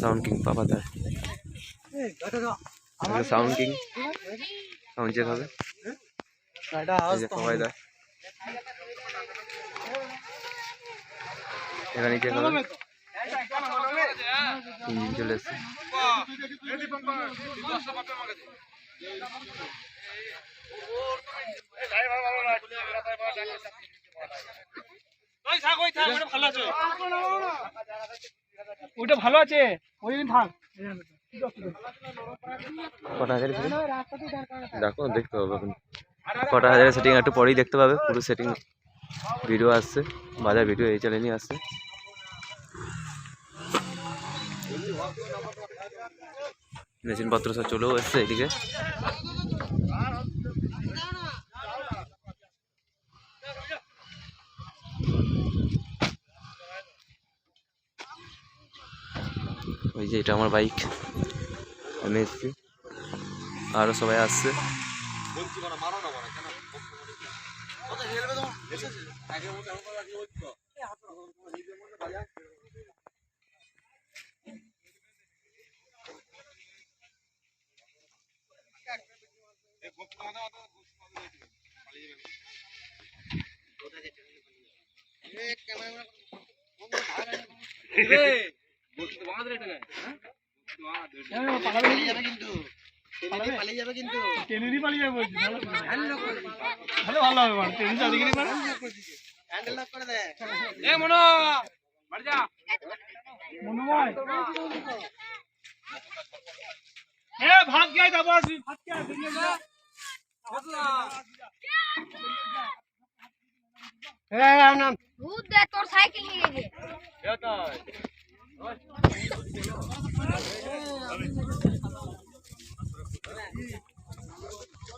Sound king পাপা পাপাদার sound king sound check হবে। এখানে চেক হবে চলে এসছে। ওটা ভালো আছে? ওই থাক। কটা হাজার দেখো, দেখতে পাবে এখন। কটা হাজারের সেটিং একটু পরেই দেখতে পাবে। পুরো সেটিং ভিডিও আসছে। বাজার ভিডিও এই চ্যানেলই আসছে। মেশিনপত্র সব চলেও এসছে এদিকে। ওই যে এটা আমার বাইক। আমি এসছি। আরও সবাই আসছে। ট্রেনেরই পালিয়ে যাবে বলছি ভালো ভালো হবে মানে ট্রেন চারদিকে নিয়ে পারে মনোময় এ ভাত খাই তারপর আসবি ভাত খাই বেরিয়ে যা ভূত দে তোর সাইকেল নিয়ে গিয়ে No, no,